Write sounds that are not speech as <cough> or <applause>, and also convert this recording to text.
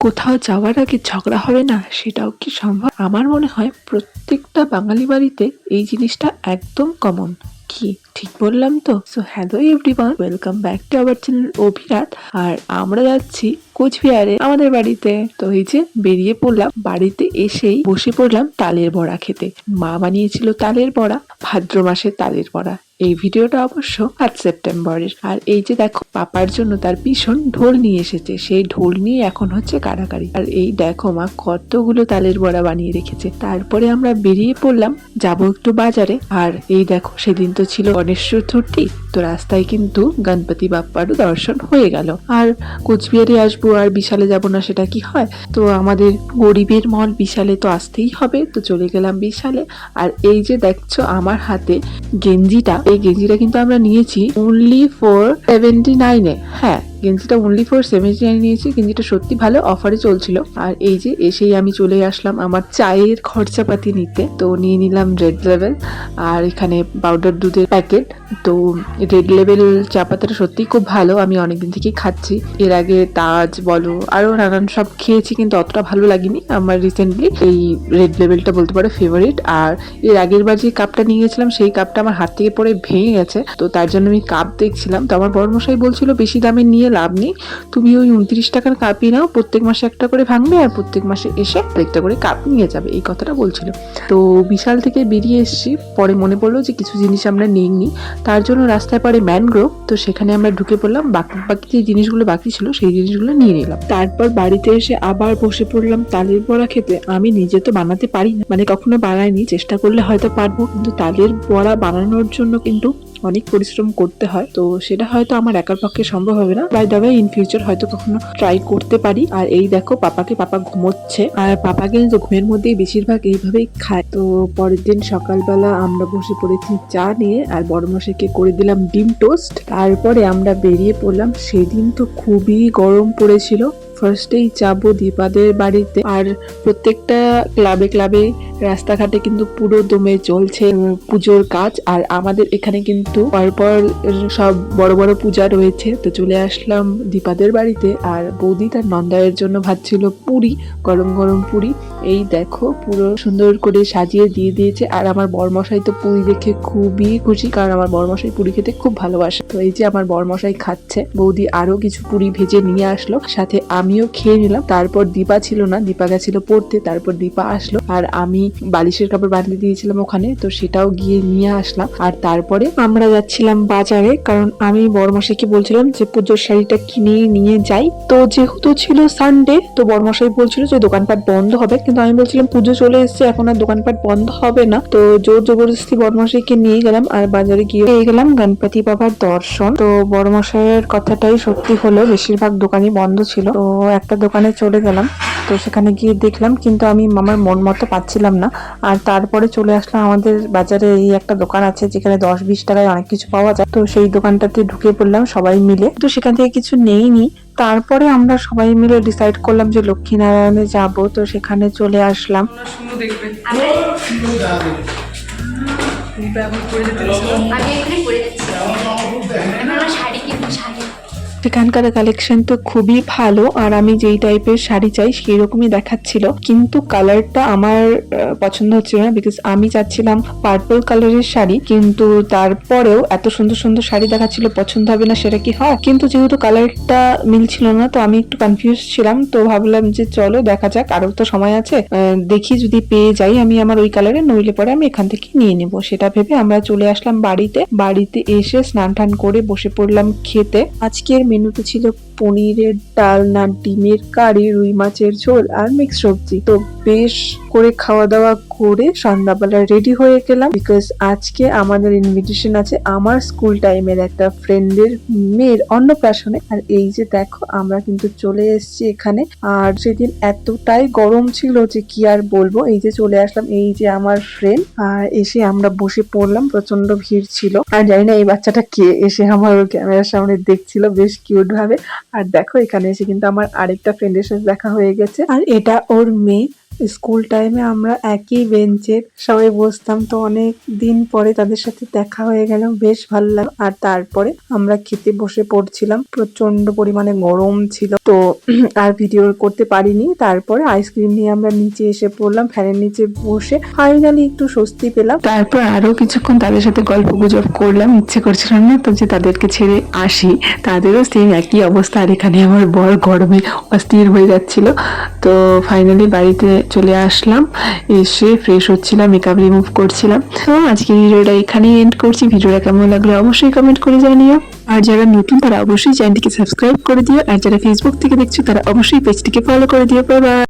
কোথাও যাওয়ার আগে ঝগড়া হবে না সেটাও কি সম্ভব? আমার মনে হয় প্রত্যেকটা বাঙালি বাড়িতে এই জিনিসটা একদম কমন কি? ঠিক বললাম তো? So hello everyone welcome back to our channel Abhirat আর আমরা যাচ্ছি কোচবিহারে আমাদের বাড়িতে। তো এই যে বেরিয়ে পড়লাম, বাড়িতে এসেই বসে পড়লাম তালের বড়া খেতে। মা বানিয়েছিল তালের বড়া, ভাদ্র মাসের তালের বড়া। এই ভিডিওটা অবশ্য আট সেপ্টেম্বরের। আর এই যে দেখো, পাপার জন্য তার ভীষণ ঢোল নিয়ে এসেছে। সেই ঢোল নিয়ে এখন হচ্ছে কাড়াকাড়ি। আর এই দেখো মা, কতগুলো তালের বড়া বানিয়ে রেখেছে। তারপরে আমরা বেরিয়ে পড়লাম, যাব একটু বাজারে। আর এই দেখো, সেদিন তো ছিল গণেশ চতুর্থী তো রাস্তায় কিন্তু গণপতি বাপ্পারও দর্শন হয়ে গেল। আর কোচবিহারে আসব আর বিশালে যাব না সেটা কি হয়? তো আমাদের গরিবের মল বিশালে তো আসতেই হবে। তো চলে গেলাম বিশালে। আর এই যে দেখছ আমার হাতে গেঞ্জিটা, এই গেঞ্জিটা কিন্তু আমরা নিয়েছি অনলি ফর সেভেন্টি নাইনে হ্যাঁ গেঞ্জিটা অনলি ফর সেভেন্টি নাইন নিয়েছি, গেঞ্জিটা সত্যি ভালো অফারে চলছিল। আর এই যে এসেই আমি চলে আসলাম আমার চায়ের খরচাপাতি নিতে। তো নিয়ে নিলাম রেড লেভেল আর এখানে পাউডার দুধের প্যাকেট তো রেড লেভেল চা পাতাটা সত্যিই খুব ভালো, আমি অনেকদিন থেকেই খাচ্ছি। এর আগে তাজ, বলো আরও নানান সব খেয়েছি, কিন্তু অতটা ভালো লাগেনি। আমার রিসেন্টলি এই রেড লেভেলটা বলতে পারো ফেভারিট আর এর আগের বার যে কাপটা নিয়ে গেছিলাম সেই কাপটা আমার হাত থেকে পরে ভেঙে গেছে। তো তার জন্য আমি কাপ দেখছিলাম। তো আমার বড়মশাই বলছিল, বেশি দামে নিয়ে লাভ নেই। তুমি ওই উনত্রিশ টাকার কাপই নাও, প্রত্যেক মাসে একটা করে ভাঙবে আর প্রত্যেক মাসে এসে একটা করে কাপ নিয়ে যাবে, এই কথাটা বলছিল। তো বিশাল থেকে বেরিয়ে এসেছি, পরে মনে পড়ল যে কিছু জিনিস আমরা নিইনি। তার জন্য রাস্তায় পরে ম্যানগ্রোভ, তো সেখানে আমরা ঢুকে পড়লাম, বাকি বাকি যে জিনিসগুলো বাকি ছিল সেই জিনিসগুলো নিয়ে নিলাম। তারপর বাড়িতে এসে আবার বসে পড়লাম তালের বড়া খেতে। আমি নিজে তো বানাতে পারি না মানে কখনো বানাইনি, চেষ্টা করলে হয়তো পারব, কিন্তু তালের বড়া বানানোর জন্য কিন্তু অনেক পরিশ্রম করতে হয়, তো সেটা হয়তো আমার একার পক্ষে সম্ভব হবে না। বাই দাবে ইন ফিউচার হয়তো কখনো ট্রাই করতে পারি। আর এই দেখো, পাপাকে পাপা ঘুমোচ্ছে। আর পাপাকে ঘুমের মধ্যেই বেশিরভাগ এইভাবেই খায়। তো পরের দিন সকালবেলা আমরা বসে পড়েছি চা নিয়ে, আর বড় মশাইকে করে দিলাম ডিম টোস্ট। তারপরে আমরা বেরিয়ে পড়লাম। সেদিন তো খুবই গরম পড়েছিল। ফার্স্টেই যাব দীপাদের বাড়িতে। আর প্রত্যেকটা ক্লাবে ক্লাবে রাস্তাঘাটে কিন্তু পুরো দমে চলছে পুজোর কাজ। আর আমাদের এখানে কিন্তু পরপর সব বড় বড় পূজা রয়েছে। তো চলে আসলাম দীপাদের বাড়িতে। আর বৌদি তার নন্দায়ের জন্য ভাবছিল পুরি, গরম গরম পুরি। এই দেখো, পুরো সুন্দর করে সাজিয়ে দিয়ে দিয়েছে। আর আমার বরমশাই তো পুরি দেখে খুবই খুশি, কারণ আমার বরমশাই পুরি খেতে খুব ভালোবাসে। তো এই যে আমার বরমশাই খাচ্ছে, বৌদি আরও কিছু পুরি ভেজে নিয়ে আসলো। সাথে আমিও খেয়ে নিলাম। তারপর দীপা ছিল না, দীপা গেছিল পড়তে, তারপর দীপা আসলো। আর আমি বালিশের কাপড় বাঁধিয়ে দিয়েছিলাম ওখানে, তো সেটাও গিয়ে নিয়ে আসলাম। আর তারপরে আমরা যাচ্ছিলাম বাজারে, কারণ আমি বড়মশাইকে বলছিলাম যে পুজোর শাড়িটা কিনে নিয়ে যাই। তো যেহেতু ছিল সানডে তো বরমশাই বলছিল যে দোকানপাট বন্ধ হবে কিন্তু আমি বলছিলাম পুজো চলে এসেছে, এখন আর দোকানপাট বন্ধ হবে না। তো জোর জবরদস্তি বড়মশাইকে নিয়ে গেলাম আর বাজারে গিয়ে পেয়ে গেলাম গণপতি বাবার দর্শন। তো বড়মশাইয়ের কথাটাই সত্যি হলো, বেশিরভাগ দোকানই বন্ধ ছিল। তো একটা দোকানে চলে গেলাম, তো সেখানে গিয়ে দেখলাম কিন্তু আমি আমার মন মতো পাচ্ছিলাম না। আর তারপরে চলে আসলাম আমাদের বাজারে, এই একটা দোকান আছে যেখানে দশ বিশ টাকায় অনেক কিছু পাওয়া যায়। তো সেই দোকানটাতে ঢুকে পড়লাম সবাই মিলে। তো সেখান থেকে কিছু নেইনি তারপরে আমরা সবাই মিলে ডিসাইড করলাম যে লক্ষ্মীনারায়ণে যাব তো সেখানে চলে আসলাম। শাড়ি শাড়ি। সেখানকার কালেকশন তো খুবই ভালো, আর আমি যেই টাইপের শাড়ি চাই সেই রকমই দেখাচ্ছিল। কিন্তু কালারটা আমার পছন্দ হচ্ছিল না বিকজ আমি চাচ্ছিলাম পার্পল কালারের শাড়ি, কিন্তু তারপরেও এত সুন্দর সুন্দর শাড়ি দেখাচ্ছিল, পছন্দ হবে না সেটা কি হয়? কিন্তু যেহেতু কালারটা মিলছিল না, তো আমি একটু কনফিউজ ছিলাম, তো ভাবলাম যে চলো দেখা যাক, আরও তো সময় আছে দেখি যদি পেয়ে যাই আমি আমার ওই কালারে নইলে পরে আমি এখান থেকে নিয়ে নেব। সেটা ভেবে আমরা চলে আসলাম বাড়িতে। বাড়িতে এসে স্নান টান করে বসে পড়লাম খেতে। আজকের মেনুতে ছিল পনিরের ডালনা ডিমের কারি, রুই মাছের ঝোল আর মিক্স সবজি। তো বেশ করে খাওয়া দাওয়া করে সন্ধ্যাবেলা রেডি হয়ে গেলাম বিকজ আজকে আমাদের ইনভিটেশন আছে আমার স্কুল টাইমের একটা ফ্রেন্ডের মেয়ের অন্নপ্রাশনে। আর এই যে দেখো, আমরা কিন্তু চলে এসেছি এখানে। আর সেদিন এতটাই গরম ছিল যে কি আর বলব? এই যে চলে আসলাম, এই যে আমার ফ্রেন্ড আর এসে আমরা বসে পড়লাম প্রচণ্ড ভিড় ছিল। আর জানি না এই বাচ্চাটা কে? এসে আমার ক্যামেরার সামনে দেখছিল, বেশ কিউট ভাবে। আর দেখো, এখানে এসে কিন্তু আমার আরেকটা ফ্রেন্ডের সাথে দেখা হয়ে গেছে। আর এটা ওর মেয়ে। স্কুল টাইমে আমরা একই বেঞ্চের সবাই বসতাম। তো অনেক দিন পরে তাদের সাথে দেখা হয়ে গেল, বেশ ভালো লাগল আর তারপরে আমরা খেতে বসে পড়ছিলাম। প্রচণ্ড পরিমাণে গরম ছিল। তো <clears throat> আর ভিডিও করতে পারিনি। তারপরে আইসক্রিম নিয়ে আমরা নিচে এসে পড়লাম ফ্যানের নিচে বসে ফাইনালি একটু স্বস্তি পেলাম। তারপর আরও কিছুক্ষণ তাদের সাথে গল্প গুজব করলাম। ইচ্ছে করছিল না তো যে তাদেরকে ছেড়ে আসি। তাদেরও সেম একই অবস্থা। আর এখানে আমার বর গরমে অস্থির হয়ে যাচ্ছিল। তো ফাইনালি বাড়িতে চলে আসলাম, এসে ফ্রেশ হচ্ছিলাম মেকআপ রিমুভ করছিলাম। তো আজকে ভিডিওটা এখানেই এন্ড করছি। ভিডিওটা কেমন লাগল অবশ্যই কমেন্ট করে জানিও। আর যারা নতুন, তারা অবশ্যই চ্যানেলটিকে সাবস্ক্রাইব করে দিও। আর যারা ফেসবুক থেকে দেখছ, তারা অবশ্যই পেজটিকে ফলো করে দিও। বাই